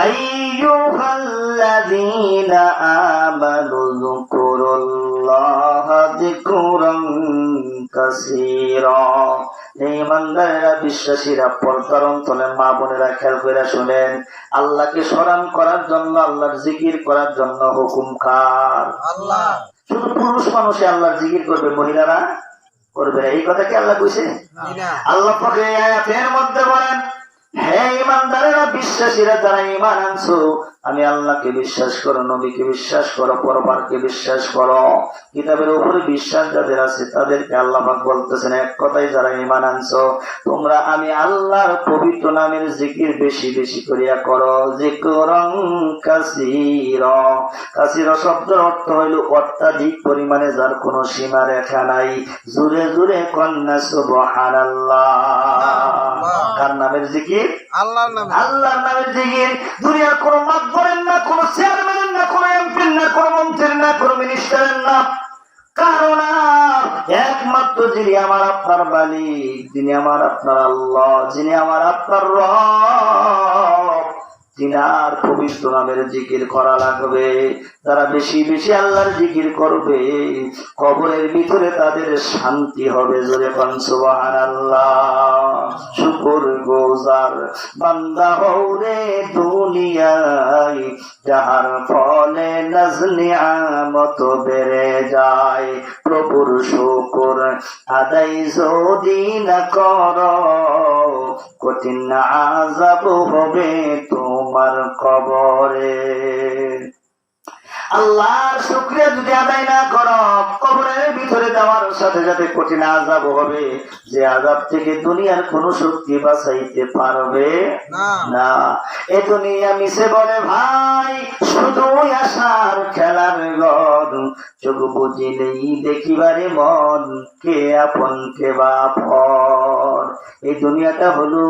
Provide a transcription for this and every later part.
أيها الذين آمنوا اذكروا الله ذكرا كثيرا এই ইমানদারেরা বিশ্বাসীরা পর্দার অন্তলে মা বোনেরা খেয়াল করে শুনেন আল্লাহকে স্মরণ করার জন্য আল্লাহর জিকির করার জন্য হুকুম খার আল্লাহ শুধু পুরুষ মানুষে আল্লাহর জিকির করবে মহিলারা করবে না। এই কথা কি আল্লাহ কইছে না আল্লাহ পাকে এই আয়াতের মধ্যে বলেন হে ইমানদারেরা বিশ্বাসীরা যারা ইমান আনছো আমি আল্লাহকে বিশ্বাস করো নবীকে বিশ্বাস করো পরবারকে বিশ্বাস করো। কিতাবের উপরে বিশ্বাস যাদের আছে তাদেরকে আল্লাহ বলতেছেন এক কথাই যারা ইমান আনছো তোমরা আমি আল্লাহর পবিত্র নামের জিকির বেশি বেশি করিয়া করো। জিকরং কাসির। কাসির শব্দের অর্থ হইল অত্যাধিক পরিমাণে যার কোনো সীমা রেখা নাই। জুড়ে জুড়ে কন্যা সুবহানাল্লাহ। কার নামের জিকির? আল্লাহর নামে। আল্লাহর নামের জিকির। দুনিয়ার কোনো মাতবরের না কোনো চেয়ারম্যানের না কোনো এমপির না কোনো মন্ত্রীর না কোনো মিনিস্টারের না। কারণ একমাত্র যিনি আমার আপনার মালিক, যিনি আমার আপনার আল্লাহ, যিনি আমার আপনার তিনার পবিত্র নামের জিকির করা লাগবে। তারা বেশি বেশি আল্লাহর জিকির করবে, কবরের ভিতরে তাদের শান্তি হবে, জোরে কনসুবাহান আল্লাহ শুকুর গোজার বান্দা হৌরে দুনিয়ায়, যাহার ফলে নজলি আমত বেড়ে যায়। প্রভুর শুকুর আদাই যদি না কর, কঠিন আজাব হবে তোমার কবরে। আল্লাহর শুক্রিয়া যদি আদায় না করো কবরের ভিতরে যাওয়ার সাথে সাথে কঠিন আজাব হবে। যে আজাব থেকে দুনিয়ার কোন শক্তি বাঁচাইতে পারবে না। এ দুনিয়া মিশে বলে ভাই শুধু আসার খেলার গন চোখ বুঝিলেই দেখিবারে মন কে আপন কে বাপর এই দুনিয়াটা হলো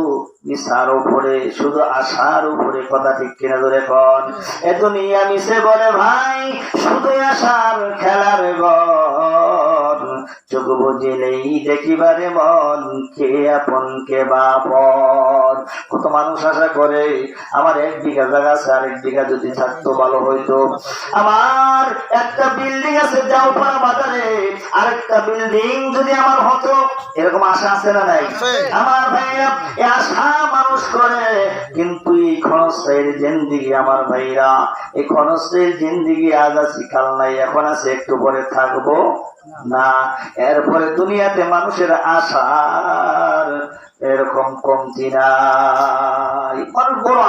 মিশার উপরে, শুধু আশার উপরে, কথা ঠিক কিনা ধরে কন। এ দুনিয়া মিশে বলে ভাই শুধু আশার চোখ বুঝিলেই দেখিবারে মন কে আপন কে বাপর কত মানুষ আশা করে আমার এক বিঘা জায়গা আছে আরেক বিঘা যদি থাকতো ভালো হইতো। আমার একটা বিল্ডিং আছে যাও পাড়া বাজারে আরেকটা বিল্ডিং যদি আমার হতো এরকম আশা আছে না নাই? আমার ভাইরা এই আশা মানুষ করে কিন্তু এই ক্ষণস্থায়ীর জিন্দিগি আমার ভাইরা এই ক্ষণস্থায়ীর জিন্দিগি আজ আছি কাল নাই এখন আছে একটু পরে থাকব। না এরপরে দুনিয়াতে মানুষের আশার এরকম কমতি না।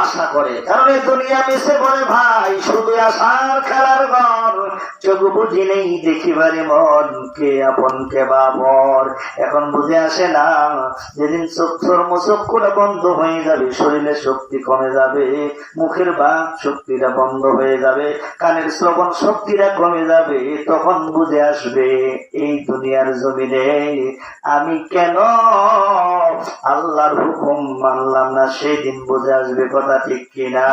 আশা করে। কারণ এই দুনিয়া মিশে বলে ভাই, শুধু আশার খেলার ঘর। চোখ বুঝিলেই দেখিবারে মন, কে আপন, কে বাবর এখন বুঝে আসে না, যেদিন চোখ চক্ষুটা বন্ধ হয়ে যাবে, শরীরে শক্তি কমে যাবে, মুখের বাক শক্তিটা বন্ধ হয়ে যাবে, কানের শ্রবণ শক্তিটা কমে যাবে, তখন বুঝে আসবে, এই দুনিয়ার জমিনে আমি কেন আল্লাহর হুকুম মানলাম না সেই দিন বুঝে আসবে কথা ঠিক কিনা।